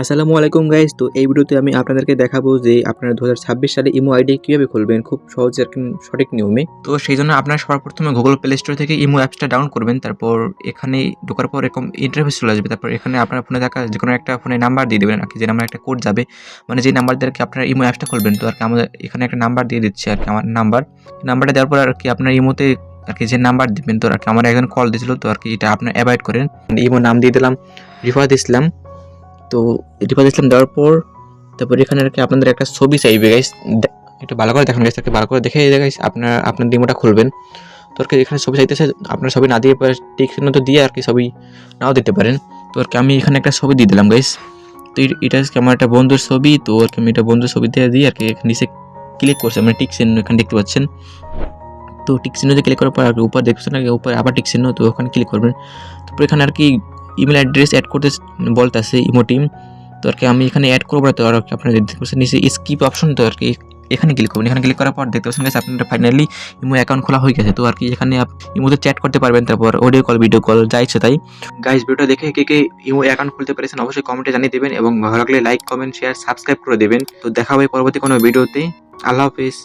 আসসালামু আলাইকুম গাইস তো এই ভিডিওতে আমি আপনাদেরকে দেখাবো যে আপনারা দু হাজার ছাব্বিশ সালে ইমো আইডি কীভাবে খুলবেন, খুব সহজ আর সঠিক নিয়মে। তো সেই জন্য আপনারা সবার প্রথমে গুগল প্লে স্টোর থেকে ইমো অ্যাপসটা ডাউনলোড করবেন, তারপর এখানে ঢোকার পর এরকম ইন্টারফেস চলে আসবে, তারপর এখানে আপনার ফোনে থাকা যে কোনো একটা ফোনে নাম্বার দিয়ে দেবেন, আর কি, যে নাম্বার একটা কোড যাবে মানে যে নাম্বার দিয়ে কি আপনার ইমো অ্যাপসটা খুলবেন, তো আর কি আমাদের এখানে একটা নাম্বার দিয়ে দিচ্ছে আর কি আমার নাম্বার নাম্বারটা দেওয়ার পর আর কি আপনার ইমোতে আর কি যে নাম্বার দিবেন, তো আর কি আমার একজন কল দিয়েছিল, তো আর কি এটা আপনার অ্যাভয়েড করেন। ইমো নাম দিয়ে দিলাম রিফাত ইসলাম তো রিফাত ইসলাম দেওয়ার পর তারপর এখানে আর কি আপনাদের একটা ছবি চাইবে গাইস একটু ভালো করে দেখান গাইস তাকে ভালো করে দেখে গাইস আপনার আপনার ডিমোটা খুলবেন। তো আর কি এখানে ছবি চাইতেছে, আপনার ছবি না দিয়ে পরে চিহ্ন তো দিয়ে আর কি ছবি নাও দিতে পারেন। তো আর কি আমি এখানে একটা ছবি দিয়ে দিলাম গাইস তো এটা হচ্ছে আমার একটা বন্ধুর ছবি, তো আর কি আমি এটা বন্ধুর ছবি দিয়ে দিই আর কি নিচে ক্লিক করছে মানে টিক চিহ্ন এখানে দেখতে পাচ্ছেন। তো টিক চিহ্নতে ক্লিক করার পর আর কি উপর দেখছেন আগে উপরে আবার টিক চিহ্ন, তো ওখানে ক্লিক করবেন। তারপর এখানে আর কি ইমেল অ্যাড্রেস অ্যাড করতে বলতেছে ইমো টিম তো আর কি আমি এখানে অ্যাড করব না তো আর কি আপনারা দেখতে পাচ্ছেন, নিচে স্কিপ অপশন তো আর কি এখানে ক্লিক করবেন। এখানে ক্লিক করার পর দেখতে পাচ্ছেন আপনার ফাইনালি ইমো অ্যাকাউন্ট খোলা হয়ে গেছে। তো আর কি এখানে ইমোতে চ্যাট করতে পারবেন, তারপর অডিও কল ভিডিও কল যা ইচ্ছে তাই। গাইস ভিডিও দেখে কে কে ইমো অ্যাকাউন্ট খুলতে পেরেছেন অবশ্যই কমেন্টে জানিয়ে দেবেন এবং ভালো লাগলে লাইক কমেন্ট শেয়ার সাবস্ক্রাইব করে দেবেন। তো দেখা হবে পরবর্তী কোনো ভিডিওতে আল্লাহ হাফিজ।